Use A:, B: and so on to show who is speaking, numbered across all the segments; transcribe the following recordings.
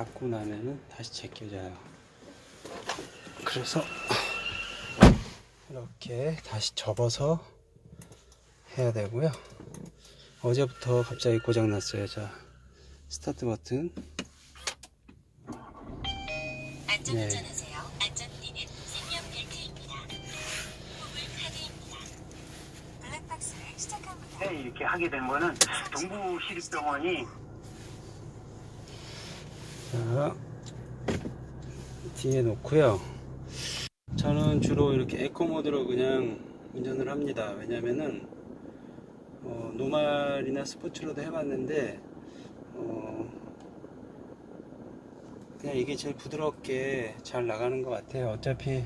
A: 닫고 나면은 다시 제껴져요. 그래서 이렇게 다시 접어서 해야 되고요. 어제부터 갑자기 고장 났어요. 자, 스타트 버튼.
B: 시작합니다.
C: 네, 이렇게 하게 되면은 동부시립병원이
A: 자, 뒤에 놓고요. 저는 주로 이렇게 에코 모드로 그냥 운전을 합니다. 왜냐면은 어, 노말이나 스포츠로도 해봤는데 어, 그냥 이게 제일 부드럽게 잘 나가는 것 같아요. 어차피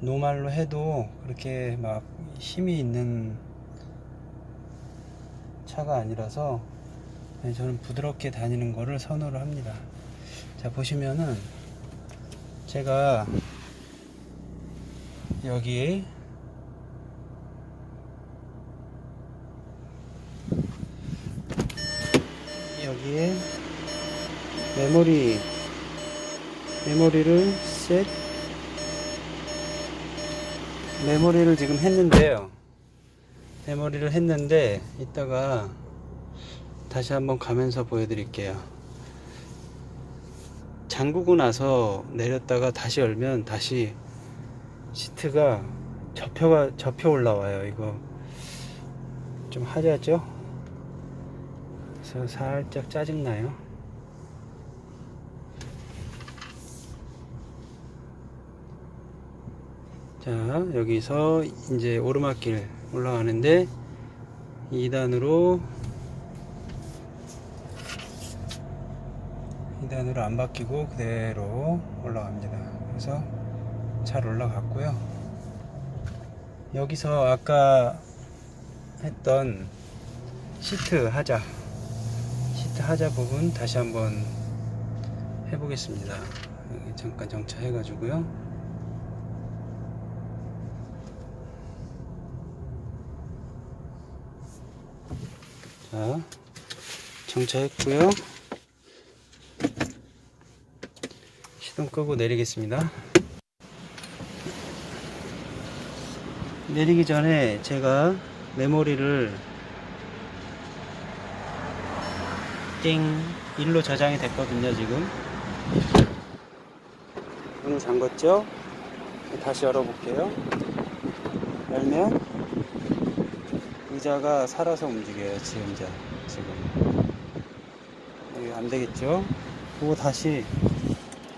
A: 노말로 해도 그렇게 막 힘이 있는 차가 아니라서 네, 저는 부드럽게 다니는 거를 선호를 합니다. 자 보시면은 제가 여기 여기에 메모리 메모리를 셋 메모리를 지금 했는데요. 메모리를 했는데 이따가 다시 한번 가면서 보여드릴게요 잠그고 나서 내렸다가 다시 열면 다시 시트가 접혀가 접혀 올라와요 이거. 좀 하자죠? 그래서 살짝 짜증나요. 자 여기서 이제 오르막길 올라가는데 2단으로 2단으로 안 바뀌고 그대로 올라갑니다. 그래서 잘 올라갔고요. 여기서 아까 했던 시트 하자. 시트 하자 부분 다시 한번 해보겠습니다. 여기 잠깐 정차해 가지고요. 자 정차했고요 시동 끄고 내리겠습니다. 내리기 전에 제가 메모리를 띵 일로 저장이 됐거든요 지금. 문을 잠궜죠? 다시 열어볼게요. 열면 의자가 살아서 움직여요 지금 자 지금. 여기 안 되겠죠? 그거 다시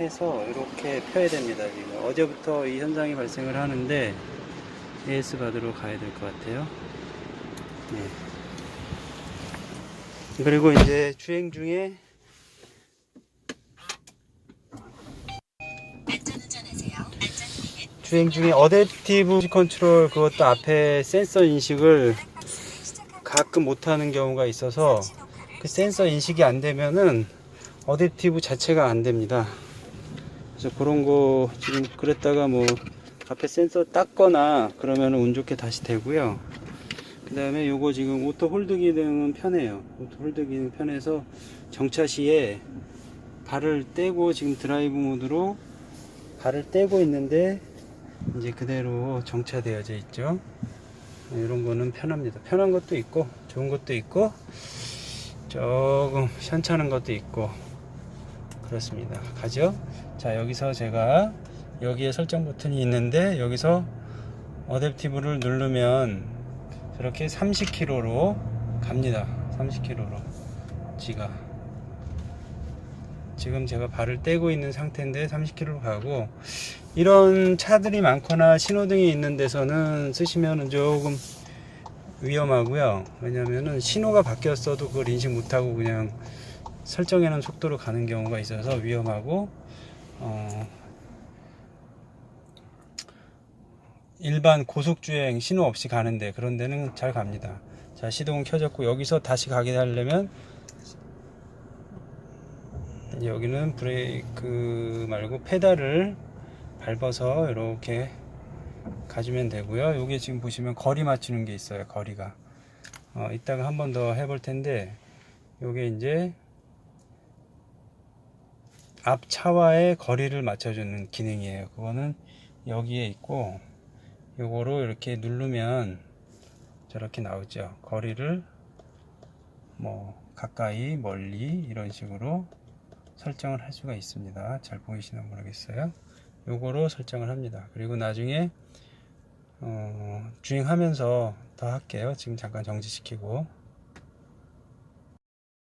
A: 해서 이렇게 펴야 됩니다 지금 어제부터 이 현상이 발생을 하는데 AS 받으러 가야 될 것 같아요 네. 그리고 이제 주행 중에 주행 중에 어댑티브 컨트롤 그것도 앞에 센서 인식을. 가끔 못하는 경우가 있어서 그 센서 인식이 안 되면은 어댑티브 자체가 안 됩니다. 그래서 그런 거 지금 그랬다가 뭐 앞에 센서 땄거나 그러면 운 좋게 다시 되고요. 그 다음에 요거 지금 오토 홀드 기능은 편해요. 오토 홀드 기능 편해서 정차 시에 발을 떼고 지금 드라이브 모드로 발을 떼고 있는데 이제 그대로 정차되어져 있죠. 이런 거는 편합니다. 편한 것도 있고 좋은 것도 있고 조금 현찮은 것도 있고 그렇습니다. 가죠. 자 여기서 제가 여기에 설정 버튼이 있는데 여기서 어댑티브를 누르면 저렇게 30km로 갑니다. 30km로 지가 지금 제가 발을 떼고 있는 상태인데 30km로 가고 이런 차들이 많거나 신호등이 있는 데서는 쓰시면은 조금 위험하고요. 왜냐면은 신호가 바뀌었어도 그걸 인식 못하고 그냥 설정해 놓은 속도로 가는 경우가 있어서 위험하고 어 일반 고속주행 신호 없이 가는데 그런 데는 잘 갑니다. 자, 시동은 켜졌고 여기서 다시 가게 하려면 여기는 브레이크 말고 페달을 밟아서 이렇게 가주면 되고요. 여기 지금 보시면 거리 맞추는 게 있어요. 거리가. 어, 이따가 한 번 더 해볼 텐데 요게 이제 앞 차와의 거리를 맞춰주는 기능이에요. 그거는 여기에 있고 요거로 이렇게 누르면 저렇게 나오죠. 거리를 뭐 가까이 멀리 이런 식으로 설정을 할 수가 있습니다. 잘 보이시나 모르겠어요. 요거로 설정을 합니다. 그리고 나중에 어, 주행하면서 더 할게요. 지금 잠깐 정지시키고